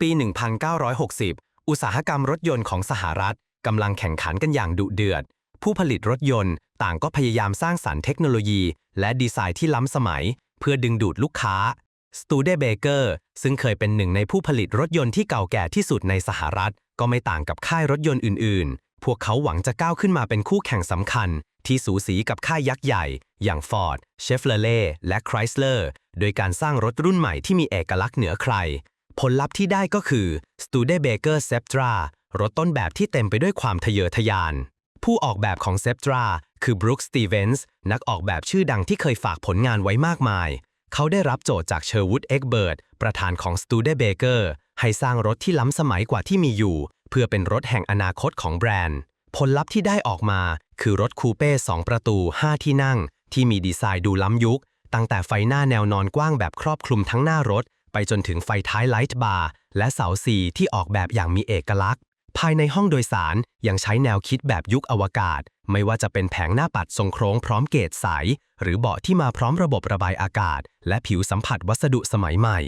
ปี 1960 อุตสาหกรรมรถยนต์ของสหรัฐกำลังแข่งขันกันอย่างดุเดือด ผู้ผลิตรถยนต์ต่างก็พยายามสร้างสรรค์เทคโนโลยี และดีไซน์ที่ล้ำสมัย เพื่อดึงดูดลูกค้าสตูเดเบเกอร์ซึ่งเคยเป็นหนึ่งในผู้ผลิตรถยนต์ที่เก่าแก่ที่สุดในสหรัฐ ก็ไม่ต่างกับค่ายรถยนต์อื่น ๆ พวกเขาหวังจะก้าวขึ้นมาเป็นคู่แข่งสำคัญ ที่สูสีกับค่ายยักษ์ใหญ่ อย่าง Ford, Chevrolet และ Chrysler โดยการสร้างรถรุ่นใหม่ที่มีเอกลักษณ์เหนือใคร ผลลัพธ์ที่ได้ก็คือ Studebaker Septra รถต้นแบบที่เต็มไปด้วยความทะเยอทะยาน ผู้ออกแบบของ Septra คือ Brooks Stevens นักออกแบบชื่อดังที่เคยฝากผลงานไว้มากมาย เขาได้รับโจทย์จากเชอร์วูดเอ็กเบิร์ตประธานของ Studebaker ให้สร้างรถที่ล้ำสมัยกว่าที่มีอยู่ เพื่อเป็นรถแห่งอนาคตของแบรนด์ ผลลัพธ์ที่ได้ออกมาคือรถคูเป้2ประตู 5 ที่นั่ง ที่มีดีไซน์ดูล้ำยุค ตั้งแต่ไฟหน้าแนวนอนกว้างแบบครอบคลุมทั้งหน้ารถ ไปจนถึงไฟท้ายไลท์บาร์และเสาสีที่ออกแบบอย่างมีเอกลักษณ์ ภายในห้องโดยสารยังใช้แนวคิดแบบยุคอวกาศ ไม่ว่าจะเป็นแผงหน้าปัดทรงโค้งพร้อมเกจใส หรือเบาะที่มาพร้อมระบบระบายอากาศ และผิวสัมผัสวัสดุสมัยใหม่